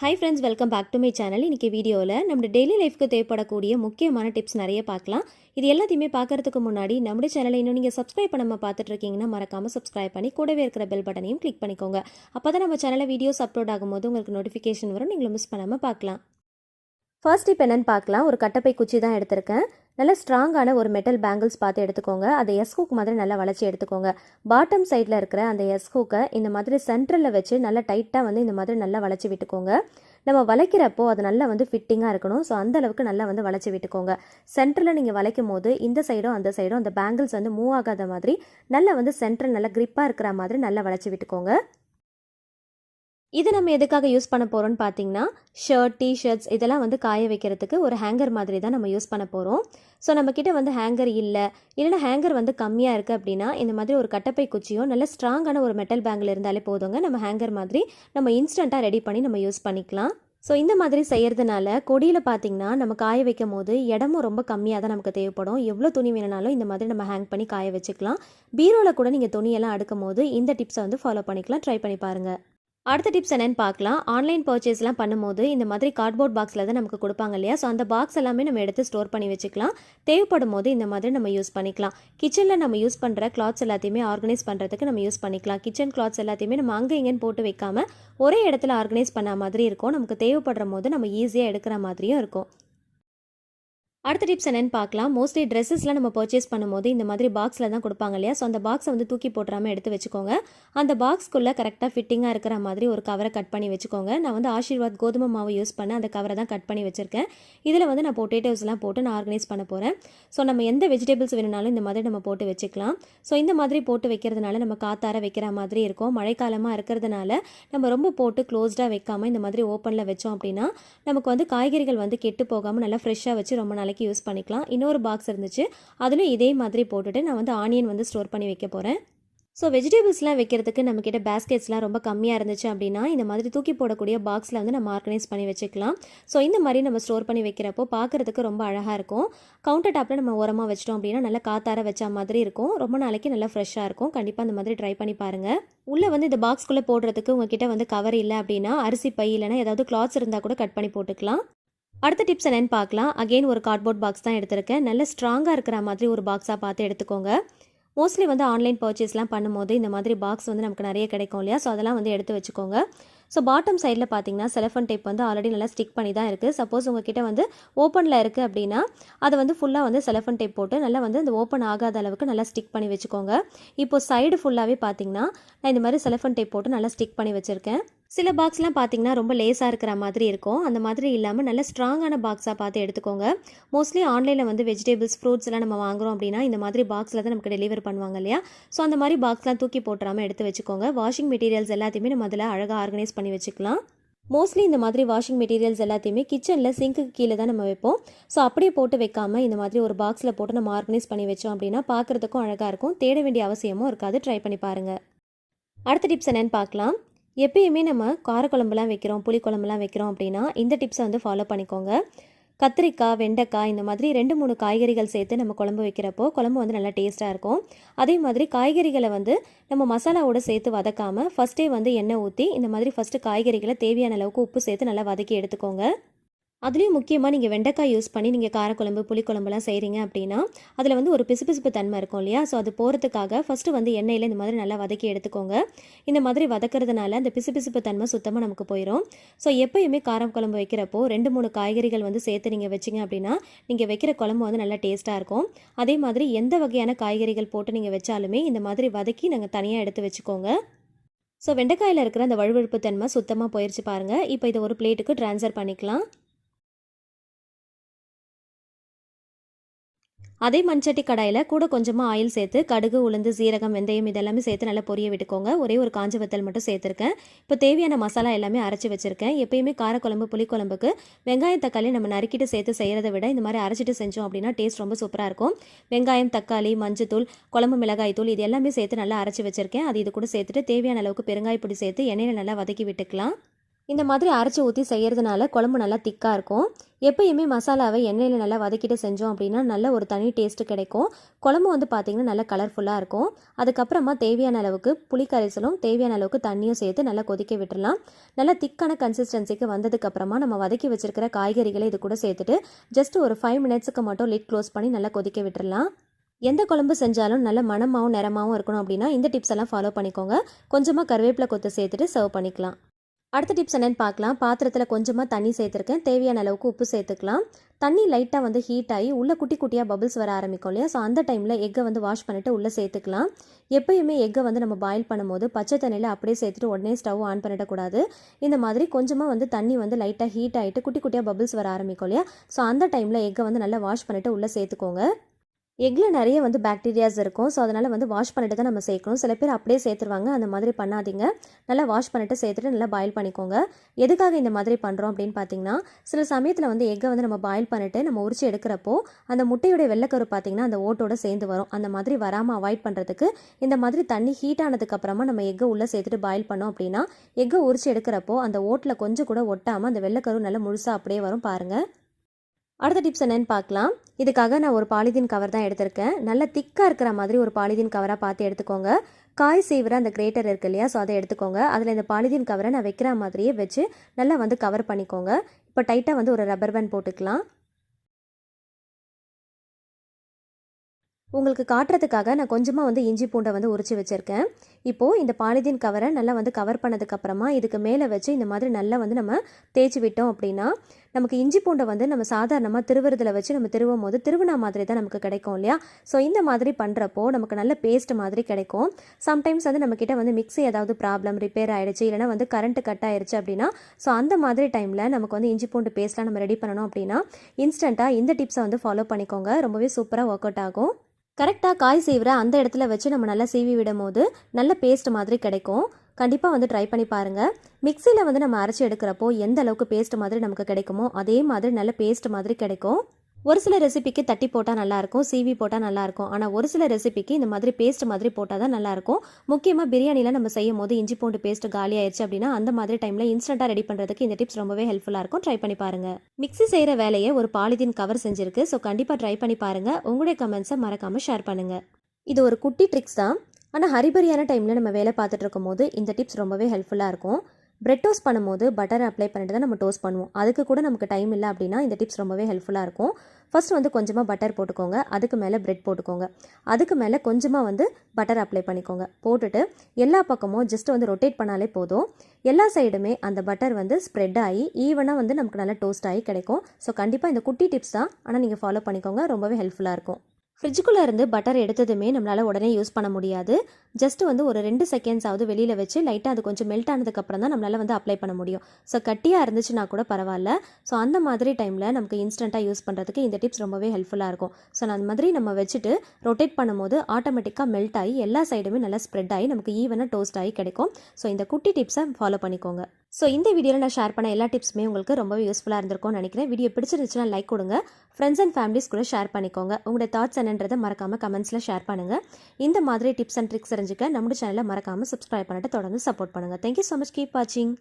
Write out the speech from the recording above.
Hi friends welcome back to my channel இன்றைக்கி வீடியோவில் நம்ம டெய்லி லைஃப்க்கு தேவைப்படக்கூடிய முக்கியமான டிப்ஸ் நிறைய பார்க்கலாம். இது எல்லாத்தையுமே பார்க்கறதுக்கு முன்னாடி நம்ம சேனலை இன்னும் நீங்கள் சப்ஸ்கிரைப் பண்ணாமல் பார்த்துட்டு இருக்கீங்கன்னா மறக்காமல் சப்ஸ்கிரைப் பண்ணி கூடவே இருக்கிற பெல் பட்டனையும் கிளிக் பண்ணிக்கோங்க. அப்போ தான் நம்ம சேனலில் வீடியோஸ் அப்லோட் ஆகும்போது உங்களுக்கு நோட்டிஃபிகேஷன் வரும். நீங்களும் மிஸ் பண்ணாமல் பார்க்கலாம். ஃபர்ஸ்ட் இப்போ என்னென்னு பார்க்கலாம். ஒரு கட்டப்பை குச்சி தான் எடுத்திருக்கேன். நல்ல ஸ்ட்ராங்கான ஒரு மெட்டல் பேங்கிள்ஸ் பார்த்து எடுத்துக்கோங்க. அந்த எஸ் ஹூக் மாதிரி நல்லா வளைச்சி எடுத்துக்கோங்க. பாட்டம் சைடில் இருக்கிற அந்த எஸ் ஹூக்கை இந்த மாதிரி சென்டரில் வச்சு நல்லா டைட்டாக வந்து இந்த மாதிரி நல்லா வளைச்சி விட்டுக்கோங்க. நம்ம வளைக்கிறப்போ அது நல்லா வந்து ஃபிட்டிங்காக இருக்கணும். ஸோ அந்த அளவுக்கு நல்லா வந்து வளைச்சி விட்டுக்கோங்க. சென்டரில் நீங்கள் வளைக்கும் போது இந்த சைடும் அந்த சைடும் அந்த பேங்கிள்ஸ் வந்து மூவ் ஆகாத மாதிரி நல்லா வந்து சென்டர் நல்லா க்ரிப்பாக இருக்கிற மாதிரி நல்லா வளைச்சி விட்டுக்கோங்க. இது நம்ம எதுக்காக யூஸ் பண்ண போகிறோம்னு பார்த்தீங்கன்னா ஷர்ட் டிஷர்ட்ஸ் இதெல்லாம் வந்து காய வைக்கிறதுக்கு ஒரு ஹேங்கர் மாதிரி தான் நம்ம யூஸ் பண்ண போகிறோம் ஸோ நம்மக்கிட்ட வந்து ஹேங்கர் இல்லை இல்லைன்னா ஹேங்கர் வந்து கம்மியாக இருக்குது அப்படின்னா இந்த மாதிரி ஒரு கட்டப்பை குச்சியோ நல்ல ஸ்ட்ராங்கான ஒரு மெட்டல் பேங்கில் இருந்தாலே போதுங்க. நம்ம ஹேங்கர் மாதிரி நம்ம இன்ஸ்டண்ட்டாக ரெடி பண்ணி நம்ம யூஸ் பண்ணிக்கலாம். ஸோ இந்த மாதிரி செய்கிறதுனால கொடியில் பார்த்தீங்கன்னா நம்ம காய வைக்கும் போது இடமும் ரொம்ப கம்மியாக தான் நமக்கு தேவைப்படும். எவ்வளோ துணி வேணுனாலும் இந்த மாதிரி நம்ம ஹேங் பண்ணி காய வச்சுக்கலாம். பீரோவில் கூட நீங்கள் துணியெல்லாம் அடுக்கும் போது இந்த டிப்ஸை வந்து ஃபாலோ பண்ணிக்கலாம். ட்ரை பண்ணி பாருங்கள் அடுத்த டிப்ஸ் என்னென்னு பார்க்கலாம். ஆன்லைன் பர்ச்சேஸ்லாம் பண்ணும்போது இந்த மாதிரி கார்ட்போர்ட் பாக்ஸில் தான் நமக்கு கொடுப்பாங்க இல்லையா? ஸோ அந்த பாக்ஸ் எல்லாமே நம்ம எடுத்து ஸ்டோர் பண்ணி வச்சுக்கலாம். தேவைப்படும் போது இந்த மாதிரி நம்ம யூஸ் பண்ணிக்கலாம். கிச்சனில் நம்ம யூஸ் பண்ணுற கிளாத்ஸ் எல்லாத்தையுமே ஆர்கனைஸ் பண்ணுறதுக்கு நம்ம யூஸ் பண்ணிக்கலாம். கிச்சன் கிளாத்ஸ் எல்லாத்தையுமே நம்ம அங்கே இங்கேன்னு போட்டு வைக்காமல் ஒரே இடத்துல ஆர்கனைஸ் பண்ண மாதிரி இருக்கும். நமக்கு தேவைப்படுற போது நம்ம ஈஸியாக எடுக்கிற மாதிரியும் இருக்கும். அடுத்த டிப்ஸ் என்னென்னு பார்க்கலாம். மோஸ்ட்லி ட்ரெஸ்ஸஸ்லாம் நம்ம பர்ச்சேஸ் பண்ணும்போது இந்த மாதிரி பாக்ஸில் தான் கொடுப்பாங்க இல்லையா? ஸோ அந்த பாக்ஸை வந்து தூக்கி போட்டுறாமல் எடுத்து வச்சுக்கோங்க. அந்த பாக்ஸ்க்குள்ளே கரெக்டாக ஃபிட்டிங்காக இருக்கிற மாதிரி ஒரு கவரை கட் பண்ணி வச்சுக்கோங்க. நான் வந்து ஆஷிர்வாத் கோதுமை மாவு யூஸ் பண்ண அந்த கவரை தான் கட் பண்ணி வச்சுருக்கேன். இதில் வந்து நான் பொட்டேட்டோஸ்லாம் போட்டு நான் ஆர்கனைஸ் பண்ண போகிறேன் ஸோ நம்ம எந்த வெஜிடபிள்ஸ் வேணுனாலும் இந்த மாதிரி நம்ம போட்டு வச்சுக்கலாம். ஸோ இந்த மாதிரி போட்டு வைக்கிறதுனால நம்ம காத்தார வைக்கிற மாதிரி இருக்கும். மழைக்காலமாக இருக்கிறதுனால நம்ம ரொம்ப போட்டு க்ளோஸ்டாக வைக்காமல் இந்த மாதிரி ஓப்பனில் வச்சோம் அப்படின்னா நமக்கு வந்து காய்கறிகள் வந்து கெட்டு போகாமல் நல்லா ஃப்ரெஷ்ஷாக வச்சு ரொம்ப நாளைக்கு யூஸ் பண்ணிக்கலாம். இன்னொரு பாக்ஸ் இருந்துச்சு. அதிலும் இதே மாதிரி போட்டுட்டு நான் வந்து ஆனியன் வந்து ஸ்டோர் பண்ணி வைக்க போகிறேன் ஸோ வெஜிடபிள்ஸ்லாம் வைக்கிறதுக்கு நம்மக்கிட்ட பேஸ்கெட்ஸ்லாம் ரொம்ப கம்மியாக இருந்துச்சு அப்படின்னா இந்த மாதிரி தூக்கி போடக்கூடிய பாக்ஸில் வந்து நம்ம ஆர்கனைஸ் பண்ணி வச்சுக்கலாம். ஸோ இந்த மாதிரி நம்ம ஸ்டோர் பண்ணி வைக்கிறப்போ பார்க்குறதுக்கு ரொம்ப அழகாக இருக்கும். கவுண்டர் டாப்பில் நம்ம உரமாக வச்சிட்டோம் அப்படின்னா நல்லா காத்தார வச்ச மாதிரி இருக்கும். ரொம்ப நாளைக்கு நல்லா ஃப்ரெஷ்ஷாக இருக்கும். கண்டிப்பாக அந்த மாதிரி ட்ரை பண்ணி பாருங்கள் உள்ளே வந்து இந்த பாக்ஸ்குள்ளே போடுறதுக்கு உங்ககிட்ட வந்து கவர் இல்லை அப்படின்னா அரிசி பை இல்லைனா ஏதாவது கிளாத்ஸ் இருந்தால் கூட கட் பண்ணி போட்டுக்கலாம். அடுத்த டிப்ஸ் என்னென்னு பார்க்கலாம். அகெயின் ஒரு கார்ட்போர்ட் பாக்ஸ் தான் எடுத்திருக்கேன். நல்ல ஸ்ட்ராங்காக இருக்கிற மாதிரி ஒரு பாக்ஸாக பார்த்து எடுத்துக்கோங்க. மோஸ்ட்லி வந்து ஆன்லைன் பர்ச்சேஸ்லாம் பண்ணும்போது இந்த மாதிரி பாக்ஸ் வந்து நமக்கு நிறைய கிடைக்கும் இல்லையா? ஸோ அதெல்லாம் வந்து எடுத்து வச்சுக்கோங்க. ஸோ பாட்டம் சைடில் பார்த்தீங்கன்னா செலஃபன் டேப் வந்து ஆல்ரெடி நல்லா ஸ்டிக் பண்ணி தான் இருக்குது சப்போஸ் உங்ககிட்ட வந்து ஓப்பனில் இருக்குது அப்படின்னா அதை வந்து ஃபுல்லாக வந்து செலஃபன் டேப் போட்டு நல்லா வந்து இந்த ஓப்பன் ஆகாத அளவுக்கு நல்லா ஸ்டிக் பண்ணி வச்சுக்கோங்க. இப்போ சைடு ஃபுல்லாகவே பார்த்தீங்கன்னா நான் இந்த மாதிரி செலஃபன் டேப் போட்டு நல்லா ஸ்டிக் பண்ணி வச்சுருக்கேன். சில பாக்ஸ்லாம் பார்த்தீங்கன்னா ரொம்ப லேஸாக இருக்கிற மாதிரி இருக்கும். அந்த மாதிரி இல்லாமல் நல்ல ஸ்ட்ராங்கான பாக்ஸாக பார்த்து எடுத்துக்கோங்க. மோஸ்ட்லி ஆன்லைனில் வந்து வெஜிடபிள்ஸ் ஃப்ரூட்ஸ் எல்லாம் நம்ம வாங்குறோம் அப்படின்னா இந்த மாதிரி பாக்ஸில் தான் நமக்கு டெலிவர் பண்ணுவாங்க இல்லையா? ஸோ அந்த மாதிரி பாக்ஸ்லாம் தூக்கி போட்டுறாமல் எடுத்து வச்சுக்கோங்க. வாஷிங் மெட்டீரியல்ஸ் எல்லாத்தையுமே நம்ம அதில் அழகாக ஆர்கனைஸ் பண்ணி வச்சுக்கலாம். மோஸ்ட்லி இந்த மாதிரி வாஷிங் மெட்டீரியல்ஸ் எல்லாத்தையுமே கிச்சனில் சிங்க்கு கீழே தான் நம்ம வைப்போம். ஸோ அப்படியே போட்டு வைக்காமல் இந்த மாதிரி ஒரு பாக்ஸில் போட்டு நம்ம ஆர்கனைஸ் பண்ணி வச்சோம் அப்படின்னா பார்க்குறதுக்கும் அழகாக இருக்கும். தேட வேண்டிய அவசியமும் இருக்காது. ட்ரை பண்ணி பாருங்கள் அடுத்த டிப்ஸ் என்னென்னு பார்க்கலாம். எப்பயுமே நம்ம காரக்குழம்புலாம் வைக்கிறோம் புளிக்குழம்புலாம் வைக்கிறோம் அப்படின்னா இந்த டிப்ஸை வந்து ஃபாலோ பண்ணிக்கோங்க. கத்திரிக்காய் வெண்டைக்காய் இந்த மாதிரி ரெண்டு மூணு காய்கறிகள் சேர்த்து நம்ம குழம்பு வைக்கிறப்போ குழம்பு வந்து நல்லா டேஸ்ட்டாக இருக்கும். அதே மாதிரி காய்கறிகளை வந்து நம்ம மசாலாவோட சேர்த்து வதக்காமல் ஃபஸ்ட்டே வந்து எண்ணெய் ஊற்றி இந்த மாதிரி ஃபஸ்ட்டு காய்கறிகளை தேவையான அளவுக்கு உப்பு சேர்த்து நல்லா வதக்கி எடுத்துக்கோங்க. அதுலேயும் முக்கியமாக நீங்கள் வெண்டைக்காய் யூஸ் பண்ணி நீங்கள் காரக்குழம்பு புளிக்குழம்புலாம் செய்கிறீங்க அப்படின்னா அதில் வந்து ஒரு பிசுபிசுப்பு தன்மை இருக்கும் இல்லையா? ஸோ அது போகிறதுக்காக ஃபஸ்ட்டு வந்து எண்ணெயில் இந்த மாதிரி நல்லா வதக்கி எடுத்துக்கோங்க. இந்த மாதிரி வதக்கிறதுனால அந்த பிசுபிசுப்பு தன்மை சுத்தமாக நமக்கு போயிடும் ஸோ எப்போயுமே காரம் குழம்பு வைக்கிறப்போ ரெண்டு மூணு காய்கறிகள் வந்து சேர்த்து நீங்கள் வச்சிங்க அப்படின்னா நீங்கள் வைக்கிற குழம்பு வந்து நல்லா டேஸ்ட்டாக இருக்கும். அதே மாதிரி எந்த வகையான காய்கறிகள் போட்டு நீங்கள் வச்சாலுமே இந்த மாதிரி வதக்கி நாங்கள் தனியாக எடுத்து வச்சுக்கோங்க. ஸோ வெண்டைக்காயில் இருக்கிற அந்த வழுவழுப்பு தன்மை சுத்தமாக போயிடுச்சு பாருங்கள் இப்போ இதை ஒரு பிளேட்டுக்கு ட்ரான்ஸ்ஃபர் பண்ணிக்கலாம். அதே மண்சட்டி கடாயில் கூட கொஞ்சமாக ஆயில் சேர்த்து கடுகு உளுந்து சீரகம் வெந்தயம் இதெல்லாமே சேர்த்து நல்லா பொரிய விட்டுக்கோங்க. ஒரே ஒரு காஞ்ச வத்தல் மட்டும் சேர்த்துருக்கேன். இப்போ தேவையான மசாலா எல்லாமே அரைச்சி வச்சுருக்கேன். எப்பயுமே காரக்குழம்பு புளிக்குழம்புக்கு வெங்காயம் தக்காளி நம்ம நறுக்கிட்டு சேர்த்து செய்கிறத விட இந்த மாதிரி அரைச்சிட்டு செஞ்சோம் அப்படின்னா டேஸ்ட் ரொம்ப சூப்பராக இருக்கும். வெங்காயம் தக்காளி மஞ்சத்தூள் குழம்பு மிளகாய் தூள் இது எல்லாமே சேர்த்து நல்லா அரைச்சி வச்சுருக்கேன். அது இது கூட சேர்த்துட்டு தேவையான அளவுக்கு பெருங்காய பொடி சேர்த்து எண்ணெயில் நல்லா வதக்கி விட்டுக்கலாம். இந்த மாதிரி அரைச்சி ஊற்றி செய்கிறதுனால குழம்பு நல்லா திக்காக இருக்கும். எப்பயுமே மசாலாவை எண்ணெயில் நல்லா வதக்கிட்டு செஞ்சோம் அப்படின்னா நல்ல ஒரு தனி டேஸ்ட்டு கிடைக்கும். குழம்பு வந்து பார்த்திங்கன்னா நல்லா கலர்ஃபுல்லாக இருக்கும். அதுக்கப்புறமா தேவையான அளவுக்கு புளி கரைசலும் தேவையான அளவுக்கு தண்ணியும் சேர்த்து நல்லா கொதிக்க விட்டுடலாம் நல்லா திக்கான கன்சிஸ்டன்சிக்கு வந்ததுக்கப்புறமா நம்ம வதக்கி வச்சுருக்கிற காய்கறிகளை இது கூட சேர்த்துட்டு ஜஸ்ட் ஒரு ஃபைவ் மினிட்ஸுக்கு மட்டும் லிட் க்ளோஸ் பண்ணி நல்லா கொதிக்க விட்டுடலாம் எந்த குழம்பு செஞ்சாலும் நல்ல மணமாகவும் நிறமாகவும் இருக்கணும் அப்படின்னா இந்த டிப்ஸ் எல்லாம் ஃபாலோ பண்ணிக்கோங்க. கொஞ்சமாக கருவேப்பிலை கொத்து சேர்த்துட்டு சர்வ் பண்ணிக்கலாம். அடுத்த டிப்ஸ் என்னென்னு பார்க்கலாம். பாத்திரத்தில் கொஞ்சமாக தண்ணி சேர்த்துருக்கேன். தேவையான அளவுக்கு உப்பு சேர்த்துக்கலாம். தண்ணி லைட்டாக வந்து ஹீட் ஆகி உள்ளே குட்டி குட்டியாக பபிள்ஸ் வர ஆரம்பிக்கும் இல்லையா? ஸோ அந்த டைமில் எக்கை வந்து வாஷ் பண்ணிவிட்டு உள்ளே சேர்த்துக்கலாம். எப்பயுமே எக்கை வந்து நம்ம பாயில் பண்ணும்போது பச்சை தண்ணியில் அப்படியே சேர்த்துட்டு உடனே ஸ்டவ் ஆன் பண்ணிடக்கூடாது. இந்த மாதிரி கொஞ்சமாக வந்து தண்ணி வந்து லைட்டாக ஹீட் ஆகிட்டு குட்டி குட்டியாக பபிள்ஸ் வர ஆரம்பிக்கும் இல்லையா? ஸோ அந்த டைமில் எக்கை வந்து நல்லா வாஷ் பண்ணிவிட்டு உள்ளே சேர்த்துக்கோங்க. எக்கில் நிறைய வந்து பாக்டீரியாஸ் இருக்கும். ஸோ அதனால் வந்து வாஷ் பண்ணிட்டு தான் நம்ம சேர்க்கணும். சில பேர் அப்படியே சேர்த்துருவாங்க. அந்த மாதிரி பண்ணாதீங்க. நல்லா வாஷ் பண்ணிட்டு சேர்த்துட்டு நல்லா பாயில் பண்ணிக்கோங்க. எதுக்காக இந்த மாதிரி பண்ணுறோம் அப்படின்னு பார்த்தீங்கன்னா சில சமயத்தில் வந்து எக்கை வந்து நம்ம பாயில் பண்ணிட்டு நம்ம உரிச்சு எடுக்கிறப்போ அந்த முட்டையோட வெள்ளைக்கரு பார்த்தீங்கன்னா அந்த ஓட்டோட சேர்ந்து வரும். அந்த மாதிரி வராமல் அவாய்ட் பண்ணுறதுக்கு இந்த மாதிரி தண்ணி ஹீட் ஆனதுக்கப்புறமா நம்ம எக்கை உள்ளே சேர்த்துட்டு பாயில் பண்ணோம் அப்படின்னா எக்கை உரிச்சு எடுக்கிறப்போ அந்த ஓட்டில் கொஞ்சம் கூட ஒட்டாமல் அந்த வெள்ளைக்கரு நல்லா முழுசாக அப்படியே வரும் பாருங்கள் அடுத்த டிப்ஸ் என்னென்னு பார்க்கலாம் இதுக்காக நான் ஒரு பாலிதீன் கவர் தான் எடுத்திருக்கேன். நல்ல திக்காக இருக்கிற மாதிரி ஒரு பாலிதீன் கவராக பார்த்து எடுத்துக்கோங்க. காய் சீவிர அந்த கிரேட்டர் இருக்கு இல்லையா ஸோ அதை எடுத்துக்கோங்க. அதில் இந்த பாலிதீன் கவரை நான் வைக்கிற மாதிரியே வச்சு நல்லா வந்து கவர் பண்ணிக்கோங்க. இப்போ டைட்டாக வந்து ஒரு ரப்பர் பேண்ட் போட்டுக்கலாம். உங்களுக்கு காட்டுறதுக்காக நான் கொஞ்சமாக வந்து இஞ்சி பூண்டை வந்து உரிச்சு வச்சுருக்கேன். இப்போது இந்த பாலிதீன் கவரை நல்லா வந்து கவர் பண்ணதுக்கப்புறமா இதுக்கு மேலே வச்சு இந்த மாதிரி நல்லா வந்து நம்ம தேய்ச்சி விட்டோம் அப்படின்னா நமக்கு இஞ்சி பூண்டை வந்து நம்ம சாதாரணமாக திருவுறதில் வச்சு நம்ம திருவும் போது திருவினா மாதிரி தான் நமக்கு கிடைக்கும் இல்லையா? ஸோ இந்த மாதிரி பண்ணுறப்போ நமக்கு நல்ல பேஸ்ட் மாதிரி கிடைக்கும். சம்டைம்ஸ் வந்து நம்மக்கிட்ட வந்து மிக்ஸி ஏதாவது ப்ராப்ளம் ரிப்பேர் ஆகிடுச்சு இல்லைனா வந்து கரண்ட் கட் ஆயிடுச்சு அப்படின்னா ஸோ அந்த மாதிரி டைமில் நமக்கு வந்து இஞ்சி பூண்டு பேஸ்ட்லாம் நம்ம ரெடி பண்ணணும் அப்படின்னா இன்ஸ்டண்ட்டாக இந்த டிப்ஸை வந்து ஃபாலோ பண்ணிக்கோங்க. ரொம்பவே சூப்பராக ஒர்க் அவுட் ஆகும். கரெக்டாக காய் சீவிர அந்த இடத்துல வச்சு நம்ம நல்லா சீவி விடும் போது நல்ல பேஸ்ட் மாதிரி கிடைக்கும். கண்டிப்பாக வந்து ட்ரை பண்ணி பாருங்கள் மிக்சியில் வந்து நம்ம அரைச்சி எடுக்கிறப்போ எந்த அளவுக்கு பேஸ்ட் மாதிரி நமக்கு கிடைக்குமோ அதே மாதிரி நல்ல பேஸ்ட் மாதிரி கிடைக்கும். ஒரு சில ரெசிபிக்கு தட்டி போட்டால் நல்லாயிருக்கும் சீவி போட்டால் நல்லாயிருக்கும். ஆனால் ஒரு சில ரெசிபிக்கு இந்த மாதிரி பேஸ்ட் மாதிரி போட்டால் தான் நல்லாயிருக்கும். முக்கியமாக பிரியாணியில் நம்ம செய்யும் போது இஞ்சி பூண்டு பேஸ்ட் காலி ஆயிடுச்சு அப்படின்னா அந்த மாதிரி டைமில் இன்ஸ்டண்ட்டாக ரெடி பண்ணுறதுக்கு இந்த டிப்ஸ் ரொம்பவே ஹெல்ப்ஃபுல்லாக இருக்கும். ட்ரை பண்ணி பாருங்கள் மிக்ஸி செய்கிற வேலையை ஒரு பாலிதீன் கவர் செஞ்சிருக்கு. ஸோ கண்டிப்பாக ட்ரை பண்ணி பாருங்கள் உங்களுடைய கமெண்ட்ஸை மறக்காமல் ஷேர் பண்ணுங்கள் இது ஒரு குட்டி ட்ரிக்ஸ் தான். ஆனால் ஹரிபரியான டைமில் நம்ம வேலை பார்த்துட்டு இருக்கும் போது இந்த டிப்ஸ் ரொம்பவே ஹெல்ப்ஃபுல்லாக இருக்கும். பிரெட் டோஸ்ட் பண்ணும்போது பட்டர் அப்ளை பண்ணிட்டு தான் நம்ம டோஸ்ட் பண்ணுவோம். அதுக்கு கூட நமக்கு டைம் இல்லை அப்படின்னா இந்த டிப்ஸ் ரொம்பவே ஹெல்ப்ஃபுல்லாக இருக்கும். ஃபர்ஸ்ட் வந்து கொஞ்சமாக பட்டர் போட்டுக்கோங்க. அதுக்கு மேலே பிரெட் போட்டுக்கோங்க. அதுக்கு மேலே கொஞ்சமாக வந்து பட்டர் அப்ளை பண்ணிக்கோங்க. போட்டுட்டு எல்லா பக்கமும் ஜஸ்ட் வந்து ரொட்டேட் பண்ணாலே போதும். எல்லா சைடுமே அந்த பட்டர் வந்து ஸ்ப்ரெட் ஆகி ஈவனாக வந்து நமக்கு நல்லா டோஸ்ட் ஆகி கிடைக்கும். ஸோ கண்டிப்பாக இந்த குட்டி டிப்ஸ் தான். ஆனால் நீங்கள் ஃபாலோ பண்ணிக்கோங்க. ரொம்பவே ஹெல்ப்ஃபுல்லாக இருக்கும். ஃப்ரிட்ஜுக்குள்ளே இருந்து பட்டர் எடுத்ததுமே நம்மளால் உடனே யூஸ் பண்ண முடியாது. ஜஸ்ட் வந்து ஒரு ரெண்டு செகண்ட்ஸாவது வெளியில் வச்சு லைட்டாக அது கொஞ்சம் மெல்ட் ஆனதுக்கப்புறம் தான் நம்மளால் வந்து அப்ளை பண்ண முடியும். ஸோ கட்டியாக இருந்துச்சுன்னா கூட பரவாயில்ல. ஸோ அந்த மாதிரி டைமில் நமக்கு இன்ஸ்டண்ட்டாக யூஸ் பண்ணுறதுக்கு இந்த டிப்ஸ் ரொம்பவே ஹெல்ப்ஃபுல்லாக இருக்கும். ஸோ அந்த மாதிரி நம்ம வச்சுட்டு ரொட்டேட் பண்ணும்போது ஆட்டோமேட்டிக்காக மெல்ட் ஆகி எல்லா சைடுமே நல்லா ஸ்ப்ரெட் ஆகி நமக்கு ஈவனாக டோஸ்ட் ஆகி கிடைக்கும். ஸோ இந்த குட்டி டிப்ஸை ஃபாலோ பண்ணிக்கோங்க. ஸோ இந்த வீடியோவில் நான் ஷேர் பண்ண எல்லா டிப்ஸுமே உங்களுக்கு ரொம்பவே யூஸ்ஃபுல்லாக இருந்திருக்கும்னு நினைக்கிறேன். வீடியோ பிடிச்சிருந்துச்சுன்னா லைக் கொடுங்க. ஃப்ரெண்ட்ஸ் அண்ட் ஃபேமிலிஸ் கூட ஷேர் பண்ணிக்கோங்க. உங்களுடைய தாட்ஸ் என்னன்றதை மறக்காமல் கமெண்ட்ஸில் ஷேர் பண்ணுங்கள் இந்த மாதிரி டிப்ஸ் அண்ட் ட்ரிக்ஸ் தெரிஞ்சுக்க நம்மளோட சேனலை மறக்காமல் சப்ஸ்கிரைப் பண்ணிட்டு தொடர்ந்து சப்போர்ட் பண்ணுங்கள் தேங்க்யூ ஸோ மச் கீப் வாட்சிங்